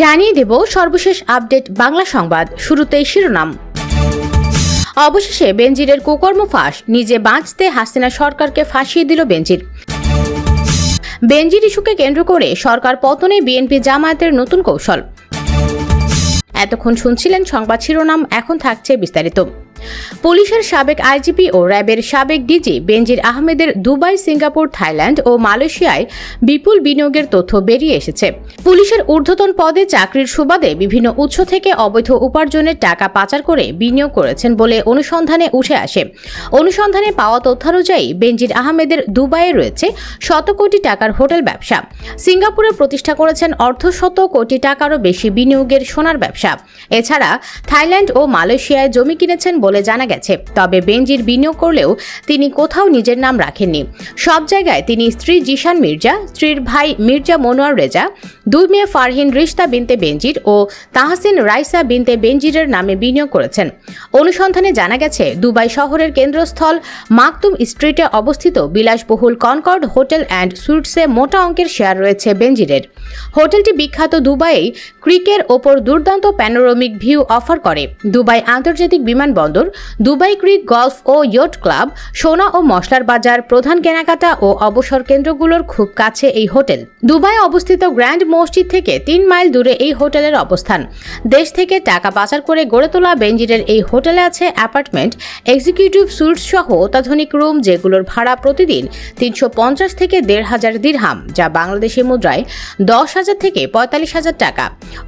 জানিয়ে দেব সর্বশেষ আপডেট বাংলা সংবাদ, শুরুতেই শিরোনাম। অবশেষে বেঞ্জিরের কুকর্ম ফাঁস, নিজে বাঁচতে হাসিনা সরকারকে ফাঁসিয়ে দিল বেঞ্জির বেঞ্জির ইস্যুকে কেন্দ্র করে সরকার পতনে বিএনপি জামায়াতের নতুন কৌশল। এতক্ষণ শুনছিলেন সংবাদ শিরোনাম, এখন থাকছে বিস্তারিত। পুলিশের সাবেক আইজিপি ও র্যাবের সাবেক ডিজি বেনজির আহমেদের দুবাই, সিঙ্গাপুর, থাইল্যান্ড ও মালয়েশিয়ায় বিপুল বিনিয়োগের তথ্য বেরিয়ে এসেছে। পুলিশের ঊর্ধ্বতন পদে চাকরির সুবাদে বিভিন্ন উৎস থেকে অবৈধ উপার্জনের টাকা পাচার করে বিনিয়োগ করেছেন বলে অনুসন্ধানে উঠে আসে। অনুসন্ধানে পাওয়া তথ্যানুযায়ী বেনজির আহমেদের দুবাইয়ে রয়েছে শত কোটি টাকার হোটেল ব্যবসা। সিঙ্গাপুরে প্রতিষ্ঠা করেছেন অর্ধশত কোটি টাকারও বেশি বিনিয়োগের সোনার ব্যবসা। এছাড়া থাইল্যান্ড ও মালয়েশিয়ায় জমি কিনেছেন বলে জানা গেছে। তবে বেনজির বিনিয়োগ করলেও তিনি কোথাও নিজের নাম রাখেননি। সব জায়গায় তিনি স্ত্রী জিশান মির্জা, স্ত্রীর ভাই মির্জা মনোয়ার রেজা, দুই মেয়ে ফারহিন রিশতা বিনতে বেনজির ও তাহসিন রাইসা বিনতে বেনজিরের নামে বিনিয়োগ করেছেন। অনুসন্ধানে জানা গেছে, দুবাই শহরের কেন্দ্রস্থল মাকতুম স্ট্রিটে অবস্থিত বিলাসবহুল কনকর্ড হোটেল অ্যান্ড সুইটসে মোটা অঙ্কের শেয়ার রয়েছে বেনজিরের। হোটেলটি বিখ্যাত দুবাইয়ে ক্রিকের ওপর দুর্দান্ত প্যানোরমিক ভিউ অফার করে। দুবাই আন্তর্জাতিক বিমানবন্দর দুবাই ক্রিক গলফ ও ইয়ট ক্লাব, সোনা ও মশলার বাজার, প্রধান কেনাকাটা ও অবসর কেন্দ্রগুলোর খুব কাছে এই হোটেল। দুবাই অবস্থিত গ্র্যান্ড মসজিদ থেকে তিন মাইল দূরে এই হোটেলের অবস্থান। দেশ থেকে টাকা পাচার করে গড়ে তোলা বেঞ্জিরের এই হোটেলে আছে অ্যাপার্টমেন্ট, এক্সিকিউটিভ সুইটস সহ অত্যাধুনিক রুম যেগুলোর ভাড়া প্রতিদিন তিনশো পঞ্চাশ থেকে দেড় হাজার দিরহাম, যা বাংলাদেশি মুদ্রায় দশ হাজার থেকে পঁয়তাল্লিশ হাজার টাকা।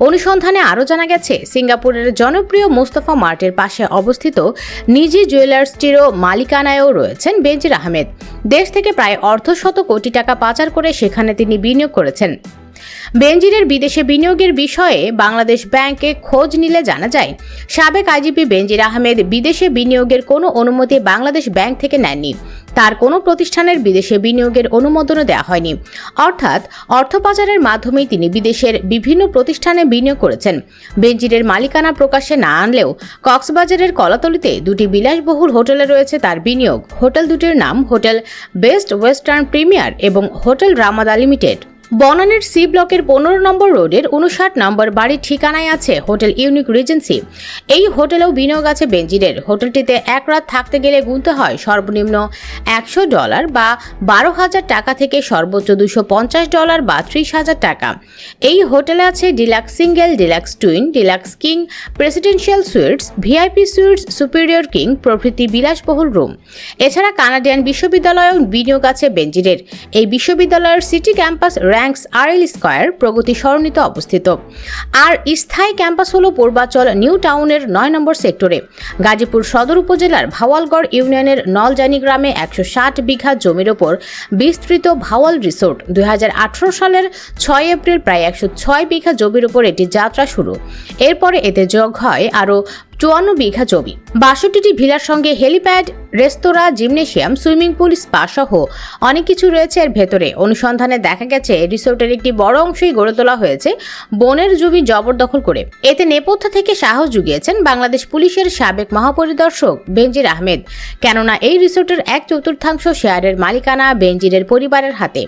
অনুসন্ধানে আরও জানা গেছে, সিঙ্গাপুরের জনপ্রিয় মুস্তফা মার্টের পাশে অবস্থিত নিজি জুয়েলার্সটিরও মালিকানায়ও রয়েছেন বেনজির আহমেদ। দেশ থেকে প্রায় অর্ধশত কোটি টাকা পাচার করে সেখানে তিনি বিনিয়োগ করেছেন। বেনজিরের বিদেশে বিনিয়োগের বিষয়ে বাংলাদেশ ব্যাংকে খোঁজ নিলে জানা যায়, সাবেক আইজিপি বেনজির আহমেদ বিদেশে বিনিয়োগের কোনো অনুমতি বাংলাদেশ ব্যাংক থেকে নেননি। তার কোনো প্রতিষ্ঠানের বিদেশে বিনিয়োগের অনুমোদনও দেওয়া হয়নি। অর্থাৎ, অর্থ পাচারের মাধ্যমেই তিনি বিদেশের বিভিন্ন প্রতিষ্ঠানে বিনিয়োগ করেছেন। বেনজিরের মালিকানা প্রকাশ্যে না আনলেও কক্সবাজারের কলাতলিতে দুটি বিলাসবহুল হোটেলে রয়েছে তার বিনিয়োগ। হোটেল দুটির নাম হোটেল বেস্ট ওয়েস্টার্ন প্রিমিয়ার এবং হোটেল রামাদা লিমিটেড। বনানীর সি ব্লকের পনেরো নম্বর রোডের উনষাট নম্বর বাড়ির ঠিকানায় আছে হোটেল ইউনিক রিজেন্সি। এই হোটেলেও বিনিয়োগ আছে বেঞ্জিরের হোটেলটিতে এক রাত থাকতে গেলে গুনতে হয় সর্বনিম্ন একশো ডলার বা বারো হাজার টাকা থেকে সর্বোচ্চ দুশো পঞ্চাশ ডলার বা ত্রিশ হাজার টাকা। এই হোটেলে আছে deluxe single, deluxe twin, deluxe king, presidential suites, VIP suites, superior king, প্রভৃতি বিলাসবহুল রুম। এছাড়া কানাডিয়ান বিশ্ববিদ্যালয়েও বিনিয়োগ আছে বেঞ্জিরের এই বিশ্ববিদ্যালয়ের city campus Rangs R L square Progoti সরণিতে অবস্থিত। আর স্থায়ী ক্যাম্পাস হল পূর্বাচল নিউ টাউনের নয় নম্বর সেক্টরে গাজীপুর সদর উপজেলার ভাওয়ালগড় ইউনিয়নের নলজানি গ্রামে একশো ষাট বিঘা জমির ওপর বিস্তৃত ভাওয়াল রিসোর্ট দুই হাজার আঠারো সালের ছয় এপ্রিল প্রায় একশো ছয় বিঘা জমির ওপর এটি যাত্রা শুরু। এরপরে এতে যোগ হয় আরও চুয়ান্ন বিঘা জমি। বাষট্টিটি ভিলার সঙ্গে helipad, restaurant, gymnasium, swimming pool, spa সহ অনেক কিছু রয়েছে এর ভেতরে। অনুসন্ধানে দেখা গেছে রিসোর্টের একটি বড় অংশই গড়ে তোলা হয়েছে বনের জমি জবরদখল করে। এতে নেপথ্য থেকে সাহস জুগিয়েছেন বাংলাদেশ পুলিশের সাবেক মহাপরিদর্শক বেনজির আহমেদ। কেননা, এই রিসোর্টের এক চতুর্থাংশ শেয়ারের মালিকানা বেনজিরের পরিবারের হাতে।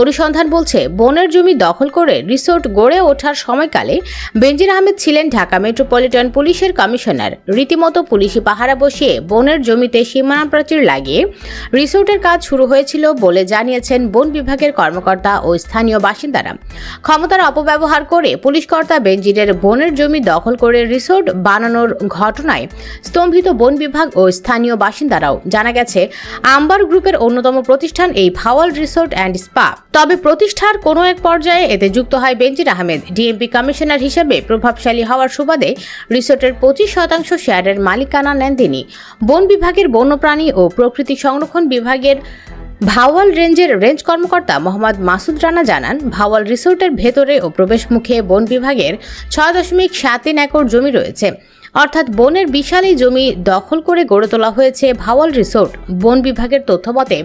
অনুসন্ধান বলছে, বনের জমি দখল করে রিসোর্ট গড়ে ওঠার সময়কালে বেনজির আহমেদ ছিলেন ঢাকা মেট্রোপলিটন পুলিশের কমিশনার। রীতিমতো পুলিশি পাহারা বসিয়ে বনের জমিতে সীমানা প্রাচীর লাগিয়ে রিসোর্টের কাজ শুরু হয়েছিল বলে জানিয়েছেন বন বিভাগের কর্মকর্তা ও স্থানীয় বাসিন্দারা। ক্ষমতার অপব্যবহার করে পুলিশকর্তা বেনজিরের বনের জমি দখল করে রিসোর্ট বানানোর ঘটনায় স্তম্ভিত বন বিভাগ ও স্থানীয় বাসিন্দারাও। জানা গেছে, আম্বার গ্রুপের অন্যতম প্রতিষ্ঠান এই ভাওয়াল রিসোর্ট অ্যান্ড স্পা তবে প্রতিষ্ঠার কোনো এক পর্যায়ে এতে যুক্ত হয় বেনজির আহমেদ। ডিএমপি কমিশনার হিসেবে প্রভাবশালী হওয়ার সুবাদে রিসোর্টের পঁচিশ শতাংশ শেয়ারের মালিকানা নেন তিনি। বন বিভাগের বন্যপ্রাণী ও প্রকৃতি সংরক্ষণ বিভাগের ভাওয়াল রেঞ্জের রেঞ্জ কর্মকর্তা মোহাম্মদ মাসুদ রানা জানান, ভাওয়াল রিসোর্টের ভেতরে ও প্রবেশমুখে বন বিভাগের ছয় দশমিক সাত তিন একর জমি রয়েছে। অর্থাৎ বনের বিশাল এই জমি দখল করে গড়ে তোলা হয়েছে ভাওয়াল রিসোর্ট। বন বিভাগের তথ্য মতে,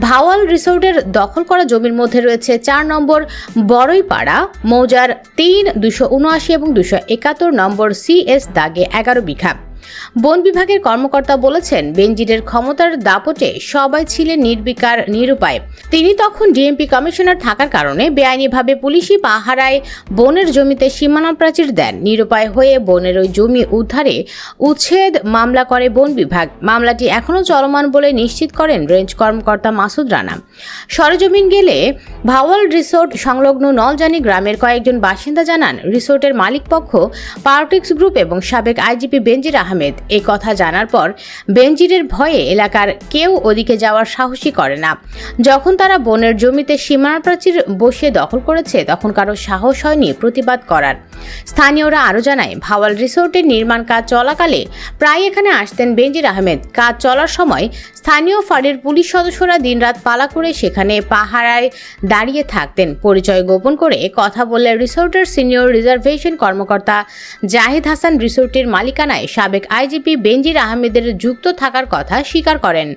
ভাওয়াল রিসোর্টের দখল করা জমির মধ্যে রয়েছে চার নম্বর বড়ইপাড়া, মৌজার তিন, দুশো উনআশি এবং দুশো একাত্তর নম্বর সিএস দাগে এগারো বিঘা। বন বিভাগের কর্মকর্তা বলেছেন বেনজিরের ক্ষমতার দাপটে সবাই ছিলেন নির্বিকার, নিরুপায়। তিনি তখন ডিএমপি কমিশনার থাকার কারণে বেআইনিভাবে পুলিশি পাহারায় বনের জমিতে সীমানা প্রাচীর দেন। নিরুপায় হয়ে বনের ওই জমি উদ্ধারে উচ্ছেদ মামলা করে বন বিভাগ। মামলাটি এখনও চলমান বলে নিশ্চিত করেন রেঞ্জ কর্মকর্তা মাসুদ রানা। সরেজমিন গেলে ভাওয়াল রিসোর্ট সংলগ্ন নলজানি গ্রামের কয়েকজন বাসিন্দা জানান, রিসোর্টের মালিকপক্ষ পার্টিক্স গ্রুপ এবং সাবেক আইজিপি বেনজির আহমেদ এই কথা জানার পর বেনজিরের ভয়ে এলাকার কেউ ওদিকে যাওয়ার সাহসী করে না। যখন তারা বনের জমিতে সীমানা প্রাচীর বসিয়ে দখল করেছে, তখন কারও সাহস হয়নি প্রতিবাদ করার। স্থানীয়রা আরও জানায়, ভাওয়াল রিসোর্টের নির্মাণ কাজ চলাকালে প্রায় এখানে আসতেন বেনজির আহমেদ। কাজ চলার সময় স্থানীয় ফাঁড়ির পুলিশ সদস্যরা দিনরাত পালা করে সেখানে পাহারায় দাঁড়িয়ে থাকতেন। পরিচয় গোপন করে কথা বললে রিসোর্টের সিনিয়র রিজার্ভেশন কর্মকর্তা জাহিদ হাসান রিসোর্টের মালিকানায় সাবেক আইজিপি বেনজির আহমেদের যুক্ত থাকার কথা স্বীকার করেন।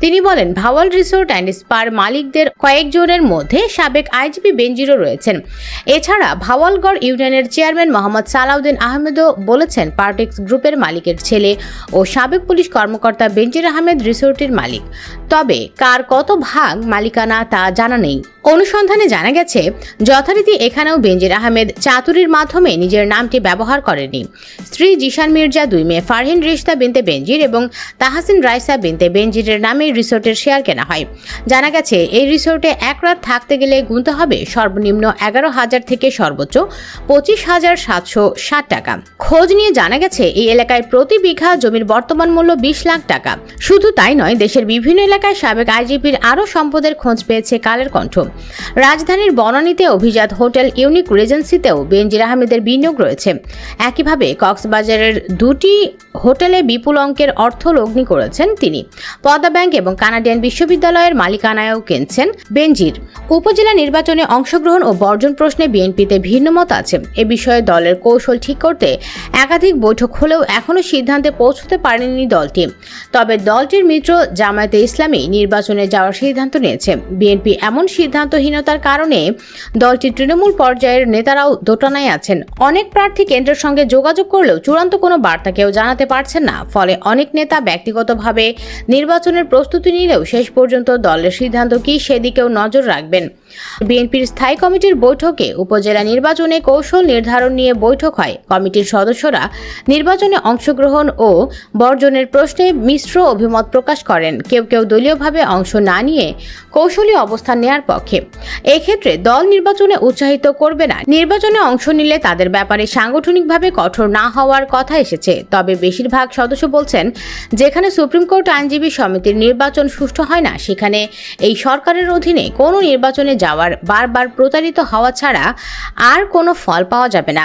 তিনি বলেন, ভাওয়াল রিসোর্ট অ্যান্ড স্পার মালিকদের কয়েকজনের মধ্যে সাবেক আইজিপি বেনজিরও রয়েছেন। এছাড়া ভাওয়ালগড় ইউনিয়নের চেয়ারম্যান মোহাম্মদ সালাউদ্দিন আহমেদও বলেছেন, পার্টেক্স গ্রুপের মালিকের ছেলে ও সাবেক পুলিশ কর্মকর্তা বেনজির আহমেদ রিসোর্টের মালিক। তবে কার কত ভাগ মালিকানা তা জানা নেই। অনুসন্ধানে জানা গেছে, যথারীতি এখানেও বেনজির আহমেদ চাতুরির মাধ্যমে নিজের নামটি ব্যবহার করেনি। স্ত্রী জিশান মির্জা দুই মেয়ে ফারহিন রিশতা বিনতে বেনজির এবং তাহাসিন রাইসা বিনতে বেনজিরের নামে রিসোর্টের শেয়ার কেনা হয়। জানা গেছে, এই রিসোর্টে এক রাত থাকতে গেলে গুনতে হবে সর্বনিম্ন এগারো হাজার থেকে সর্বোচ্চ পঁচিশ হাজার সাতশো ষাট টাকা। খোঁজ নিয়ে জানা গেছে, এই এলাকায় প্রতি বিঘা জমির বর্তমান মূল্য বিশ লাখ টাকা। শুধু তাই নয়, দেশের বিভিন্ন এলাকায় সাবেক আইজিপির আরও সম্পদের খোঁজ পেয়েছে কালের কণ্ঠ। রাজধানীর বনানীতে অভিজাত হোটেল ইউনিক রেজেন্সিতেও বেনজির আহমেদের বিনিয়োগ রয়েছে। একইভাবে কক্সবাজারের দুটি হোটেলে বিপুল অঙ্কের অর্থ লগ্নি করেছেন তিনি। পদ্মা ব্যাংক এবং কানাডিয়ান বিশ্ববিদ্যালয়ের মালিকানায়ও কিনছেন বেনজির। উপজেলা নির্বাচনে অংশগ্রহণ ও বর্জন প্রশ্নে বিএনপিতে ভিন্ন মত আছে। এ বিষয়ে দলের কৌশল ঠিক করতে একাধিক বৈঠক হলেও এখনও সিদ্ধান্তে পৌঁছতে পারেনি দলটি। তবে দলটির মিত্র জামায়াতে ইসলামী নির্বাচনে যাওয়ার সিদ্ধান্ত নিয়েছে। বিএনপি এমন সিদ্ধান্তহীনতার কারণে দলটির তৃণমূল পর্যায়ের নেতারাও দোটানায় আছেন। অনেক প্রার্থী কেন্দ্রের সঙ্গে যোগাযোগ করলেও চূড়ান্ত কোনো বার্তা কেউ জানাতে পারছেন না। ফলে অনেক নেতা ব্যক্তিগতভাবে নির্বাচনের প্রস্তুতি নিলেও শেষ পর্যন্ত দলের সিদ্ধান্ত কি সেদিকেও নজর রাখবেন। বিএনপির স্থায়ী কমিটির বৈঠকে উপজেলা নির্বাচনে কৌশল নির্ধারণ নিয়ে বৈঠক হয়। কমিটির সদস্যরা নির্বাচনে অংশগ্রহণ ও বর্জনের প্রশ্নে মিশ্র অভিমত প্রকাশ করেন। কেউ কেউ দলীয়ভাবে অংশ না নিয়ে কৌশলী অবস্থান নেয়ার পক্ষে। এক্ষেত্রে দল নির্বাচনে উৎসাহিত করবে না। নির্বাচনে অংশ নিলে তাদের ব্যাপারে সাংগঠনিকভাবে কঠোর না হওয়ার কথা এসেছে। তবে বেশিরভাগ সদস্য বলছেন, যেখানে সুপ্রিম কোর্ট আইনজীবী সমিতির নির্বাচন সুষ্ঠু হয় না, সেখানে এই সরকারের অধীনে কোনো নির্বাচনে যাওয়ার বারবার প্রতারিত হওয়া ছাড়া আর কোনো ফল পাওয়া যাবে না।